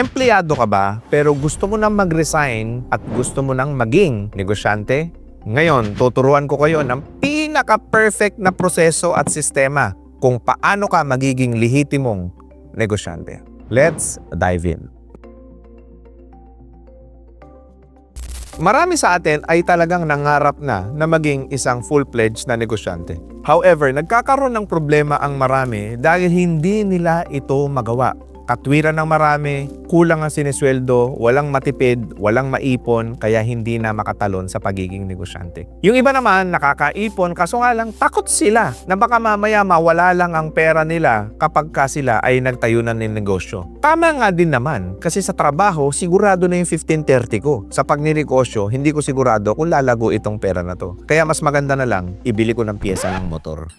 Empleyado ka ba pero gusto mo nang mag-resign at gusto mo nang maging negosyante? Ngayon, tuturuan ko kayo ng pinaka-perfect na proseso at sistema kung paano ka magiging lehitimong negosyante. Let's dive in. Marami sa atin ay talagang nangarap na na maging isang full-fledged na negosyante. However, nagkakaroon ng problema ang marami dahil hindi nila ito magawa. Katwiran ng marami, kulang ang sinesweldo, walang matipid, walang maipon, kaya hindi na makatalon sa pagiging negosyante. Yung iba naman, nakakaipon, kaso nga lang takot sila na baka mamaya mawala lang ang pera nila kapag ka sila ay nagtayo na ng negosyo. Tama nga din naman, kasi sa trabaho, sigurado na yung 1530 ko. Sa pagninegosyo, hindi ko sigurado kung lalago itong pera na to. Kaya mas maganda na lang, ibili ko ng pyesa ng motor.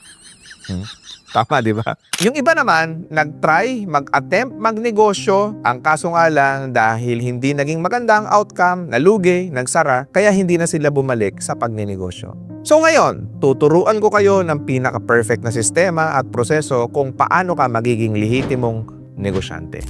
Hmm? Tama, di ba? Yung iba naman, nag-try, mag-attempt magnegosyo. Ang kaso nga lang, dahil hindi naging maganda ang outcome, nalugi, nagsara, kaya hindi na sila bumalik sa pagninegosyo. So ngayon, tuturuan ko kayo ng pinaka-perfect na sistema at proseso kung paano ka magiging lehitimong negosyante.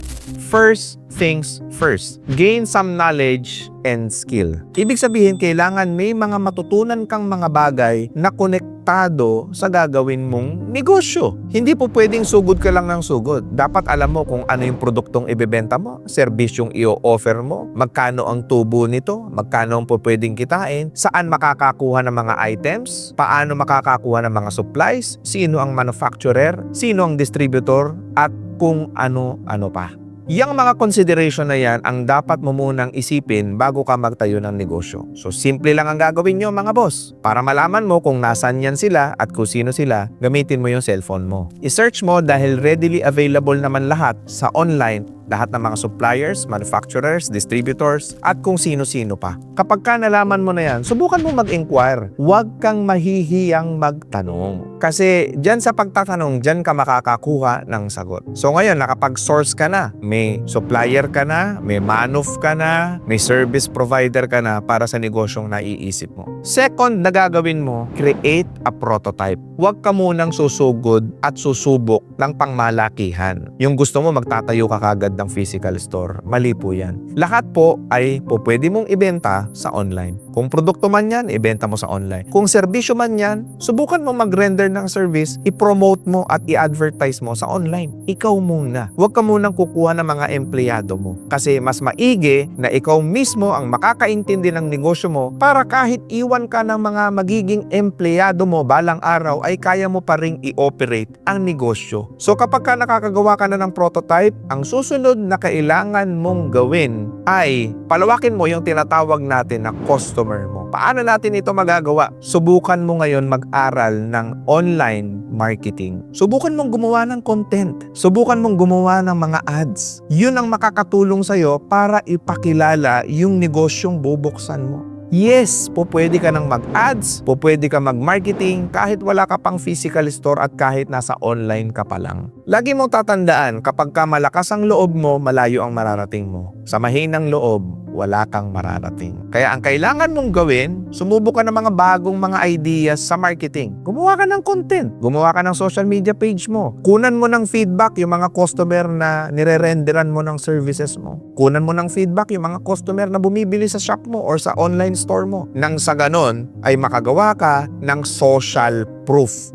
First things first, gain some knowledge and skill. Ibig sabihin, kailangan may mga matutunan kang mga bagay na konektado sa gagawin mong negosyo. Hindi po pwedeng sugod ka lang ng sugod. Dapat alam mo kung ano yung produktong ibebenta mo, serbisyong i-offer mo, magkano ang tubo nito, magkano ang pwedeng kitain, saan makakakuha ng mga items, paano makakakuha ng mga supplies, sino ang manufacturer, sino ang distributor, at kung ano-ano pa. Yang mga consideration na yan ang dapat mo munang isipin bago ka magtayo ng negosyo. So simple lang ang gagawin nyo mga boss. Para malaman mo kung nasan yan sila at kung sino sila, gamitin mo yung cellphone mo. I-search mo dahil readily available naman lahat sa online lahat ng mga suppliers, manufacturers, distributors, at kung sino-sino pa. Kapag ka nalaman mo na yan, subukan mo mag-inquire. Huwag kang mahihiyang magtanong. Kasi dyan sa pagtatanong, dyan ka makakakuha ng sagot. So ngayon, nakapag-source ka na. May supplier ka na, may manuf ka na, may service provider ka na para sa negosyong naiisip mo. Second na gagawin mo, create a prototype. Huwag ka munang susugod at susubok ng pangmalakihan. Yung gusto mo magtatayo ka kagad ng physical store, mali po yan. Lahat po ay po pwede mong ibenta sa online. Kung produkto man yan, ibenta mo sa online. Kung serbisyo man yan, subukan mo mag-render ng service, i-promote mo at i-advertise mo sa online. Ikaw muna. Huwag ka munang kukuha ng mga empleyado mo. Kasi mas maigi na ikaw mismo ang makakaintindi ng negosyo mo para kahit iwan ka ng mga magiging empleyado mo balang araw ay kaya mo pa ring i-operate ang negosyo. So kapag ka nakakagawa ka na ng prototype, ang susunod na kailangan mong gawin ay palawakin mo yung tinatawag natin na customer mo. Paano natin ito magagawa? Subukan mo ngayon mag-aral ng online marketing. Subukan mong gumawa ng content. Subukan mong gumawa ng mga ads. Yun ang makakatulong sa'yo para ipakilala yung negosyong bubuksan mo. Yes, po pwede ka nang mag-ads, po pwede ka mag-marketing kahit wala ka pang physical store at kahit nasa online ka pa lang. Lagi mong tatandaan kapag ka malakas ang loob mo, malayo ang mararating mo. Sa mahinang loob, wala kang mararating. Kaya ang kailangan mong gawin, sumubok ka ng mga bagong mga ideas sa marketing. Gumawa ka ng content. Gumawa ka ng social media page mo. Kunan mo ng feedback yung mga customer na nire-renderan mo ng services mo. Kunan mo ng feedback yung mga customer na bumibili sa shop mo or sa online store mo. Nang sa ganon ay makagawa ka ng social proof.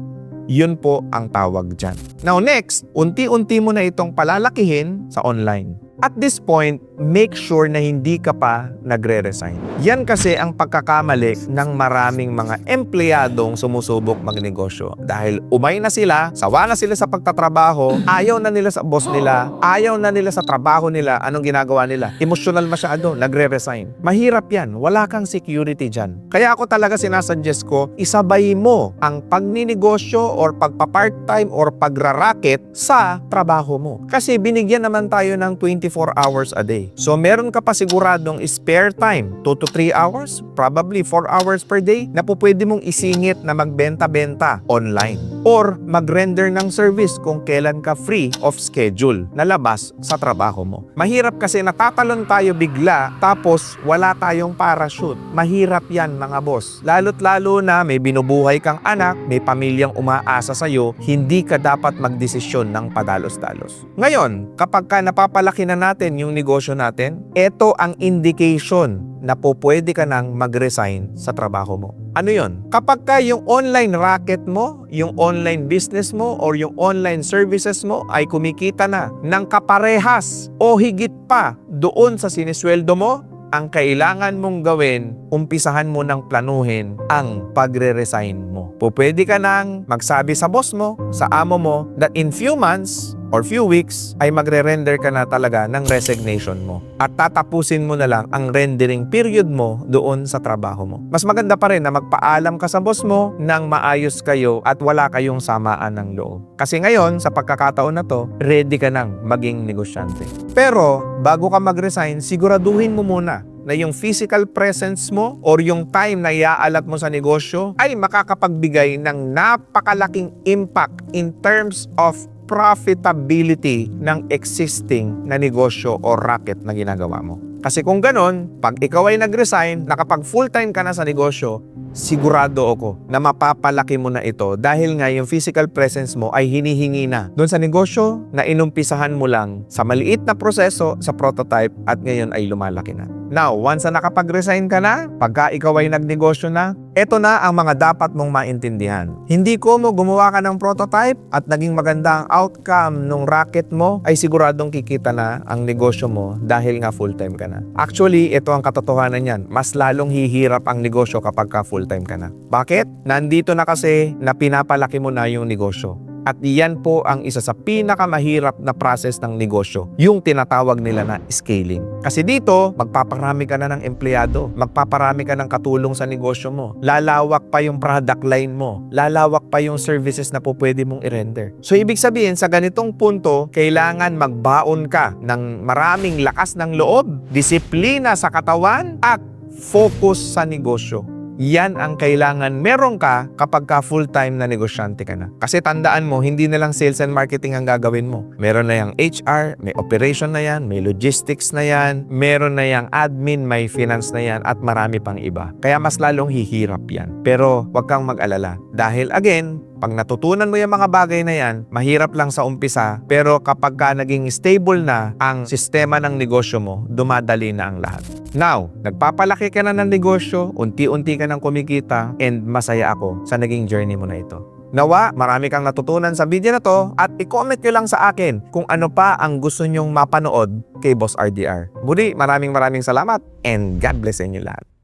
Yun po ang tawag dyan. Now next, unti-unti mo na itong palalakihin sa online. At this point, make sure na hindi ka pa nagre-resign. Yan kasi ang pagkakamali ng maraming mga empleyadong sumusubok magnegosyo. Dahil umay na sila, sawa na sila sa pagtatrabaho, ayaw na nila sa boss nila, ayaw na nila sa trabaho nila, anong ginagawa nila? Emotional masyado, nagre-resign. Mahirap yan, wala kang security dyan. Kaya ako talaga sinasuggest ko, isabay mo ang pagninegosyo or pagpa-part-time or pagraraket sa trabaho mo. Kasi binigyan naman tayo ng 24 hours a day. So meron ka pa siguradong spare time, 2 to 3 hours, probably 4 hours per day na po pwede mong isingit na magbenta-benta online or mag-render ng service kung kailan ka free of schedule na labas sa trabaho mo. Mahirap kasi natatalon tayo bigla tapos wala tayong parachute. Mahirap yan mga boss. Lalo't lalo na may binubuhay kang anak, may pamilyang umaasa sa'yo, hindi ka dapat magdesisyon ng padalos-dalos. Ngayon, kapag ka napapalaki na na natin yung negosyo natin, ito ang indication na po pwede ka nang mag-resign sa trabaho mo. Ano yon? Kapag ka yung online racket mo, yung online business mo, or yung online services mo ay kumikita na ng kaparehas o higit pa doon sa sinisweldo mo, ang kailangan mong gawin, umpisahan mo ng planuhin ang pagre-resign mo. Po pwede ka nang magsabi sa boss mo, sa amo mo, that in few months or few weeks ay magre-render ka na talaga ng resignation mo. At tatapusin mo na lang ang rendering period mo doon sa trabaho mo. Mas maganda pa rin na magpaalam ka sa boss mo nang maayos kayo at wala kayong samaan ng loob. Kasi ngayon, sa pagkakataon na to, ready ka nang maging negosyante. Pero, bago ka mag-resign, siguraduhin mo muna na yung physical presence mo or yung time na iaalat mo sa negosyo ay makakapagbigay ng napakalaking impact in terms of profitability ng existing na negosyo o racket na ginagawa mo. Kasi kung ganon, pag ikaw ay nag-resign, nakapag full-time ka na sa negosyo, sigurado ako na mapapalaki mo na ito dahil nga yung physical presence mo ay hinihingi na doon sa negosyo na inumpisahan mo lang sa maliit na proseso sa prototype at ngayon ay lumalaki na. Now, once na nakapag-resign ka na, pagka ikaw ay nagnegosyo na, eto na ang mga dapat mong maintindihan. Hindi ko mo gumawa ka ng prototype at naging maganda ang outcome ng racket mo, ay siguradong kikita na ang negosyo mo dahil nga full-time ka na. Actually, ito ang katotohanan yan. Mas lalong hihirap ang negosyo kapag ka full-time ka na. Bakit? Nandito na kasi na pinapalaki mo na yung negosyo. At iyan po ang isa sa pinakamahirap na process ng negosyo, yung tinatawag nila na scaling. Kasi dito, magpaparami ka na ng empleyado, magpaparami ka ng katulong sa negosyo mo, lalawak pa yung product line mo, lalawak pa yung services na po pwede mong i-render. So ibig sabihin, sa ganitong punto, kailangan magbaon ka ng maraming lakas ng loob, disiplina sa katawan, at focus sa negosyo. Yan ang kailangan meron ka kapag ka full-time na negosyante ka na. Kasi tandaan mo, hindi na lang sales and marketing ang gagawin mo. Meron na yung HR, may operation na yan, may logistics na yan, meron na yung admin, may finance na yan, at marami pang iba. Kaya mas lalong hihirap yan. Pero wag kang mag-alala. Dahil again, pag natutunan mo yung mga bagay na yan, mahirap lang sa umpisa, pero kapag ka naging stable na ang sistema ng negosyo mo, dumadali na ang lahat. Now, nagpapalaki ka na ng negosyo, unti-unti ka nang kumikita, and masaya ako sa naging journey mo na ito. Nawa, marami kang natutunan sa video na to at i-comment nyo lang sa akin kung ano pa ang gusto nyong mapanood kay Boss RDR. Muli, maraming maraming salamat and God bless inyo lahat.